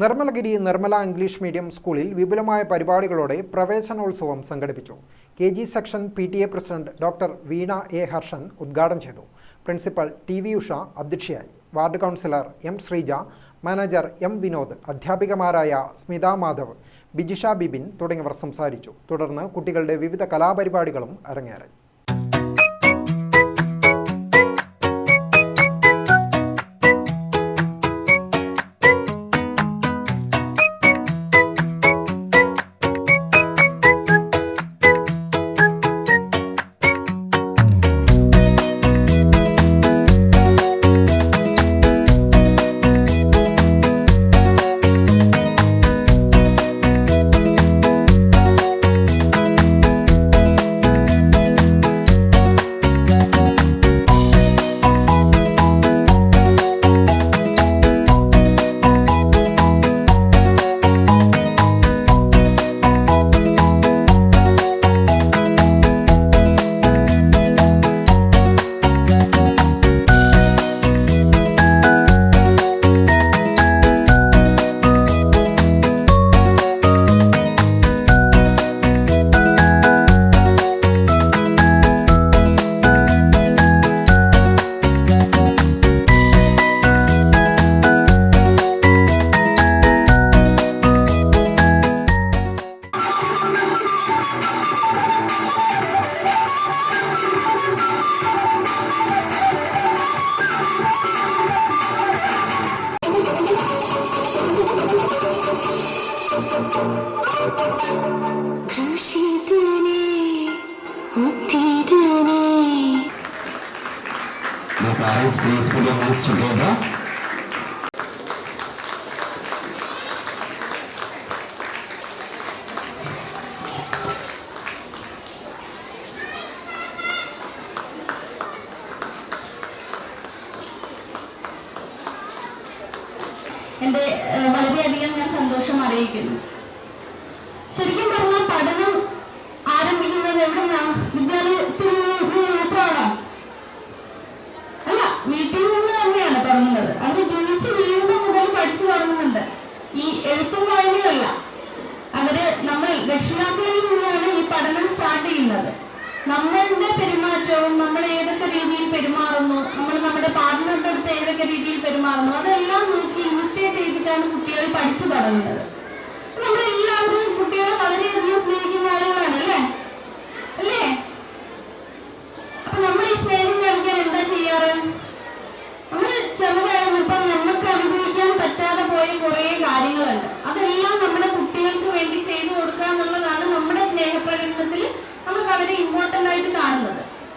Nirmalagiri Nirmala English medium സ്കൂളിൽ വിപുലമായ പരിപാടികളോടെ പ്രവേശനോത്സവം സംഘടിപ്പിച്ചു. K G section P T A president doctor Veena A Harshan ഉദ്ഘാടനം ചെയ്തു. പ്രിൻസിപ്പൽ ടി വി ഉഷ അധ്യക്ഷയായി. Ward councillor M Sreeja manager M Vinod അധ്യാപികമാരായ Smitha Madhav Bijisha Bibin തുടങ്ങിയവർ സംസാരിച്ചു. തുടർന്ന് കുട്ടികളുടെ വിവിധ കലാപരിപാടികളും അരങ്ങേറി. കൃഷിതനെ ഉത്തിതനെ The parents please put your hands together. എൻ്റെ ഏഹ്, വളരെയധികം ഞാൻ സന്തോഷം അറിയിക്കുന്നു ശരിക്കും പറഞ്ഞാൽ പഠനം ആരംഭിക്കുന്നത് എവിടുന്നാ? വിദ്യാലയത്തിൽ നിന്ന് മാത്രമാണോ? അല്ല വീട്ടിൽ നിന്ന് തന്നെയാണ് തുടങ്ങുന്നത്. അത് ജനിച്ച് വീഴുമ്പോൾ മുതൽ പഠിച്ചു തുടങ്ങുന്നുണ്ട്. ഈ എഴുത്തും വായനയല്ല അവർ നമ്മൾ രക്ഷിതാക്കളിൽ നിന്നാണ് ഈ പഠനം സ്റ്റാർട്ട് ചെയ്യുന്നത്. നമ്മളുടെ പെരുമാറ്റവും നമ്മൾ ഏതൊക്കെ രീതിയിൽ പെരുമാറുന്നു നമ്മൾ നമ്മുടെ പാർട്ട്ണറുടെ അടുത്ത് ഏതൊക്കെ രീതിയിൽ പെരുമാറുന്നു അതെല്ലാം നോക്കി ഇമിറ്റേറ്റ് ചെയ്തിട്ടാണ് കുട്ടികൾ പഠിച്ചു തുടങ്ങുന്നത്. കുട്ടികളെ വളരെയധികം സ്നേഹിക്കുന്ന ആളുകളാണ് അല്ലേ? അല്ലേ? അപ്പൊ നമ്മൾ ഈ സ്നേഹം കാണിക്കാൻ എന്താ ചെയ്യാറ്? നമ്മൾ ചെറുതായിരുന്നു ഇപ്പം നമുക്ക് അനുഭവിക്കാൻ പറ്റാതെ പോയ കുറേ കാര്യങ്ങളുണ്ട്. അതെല്ലാം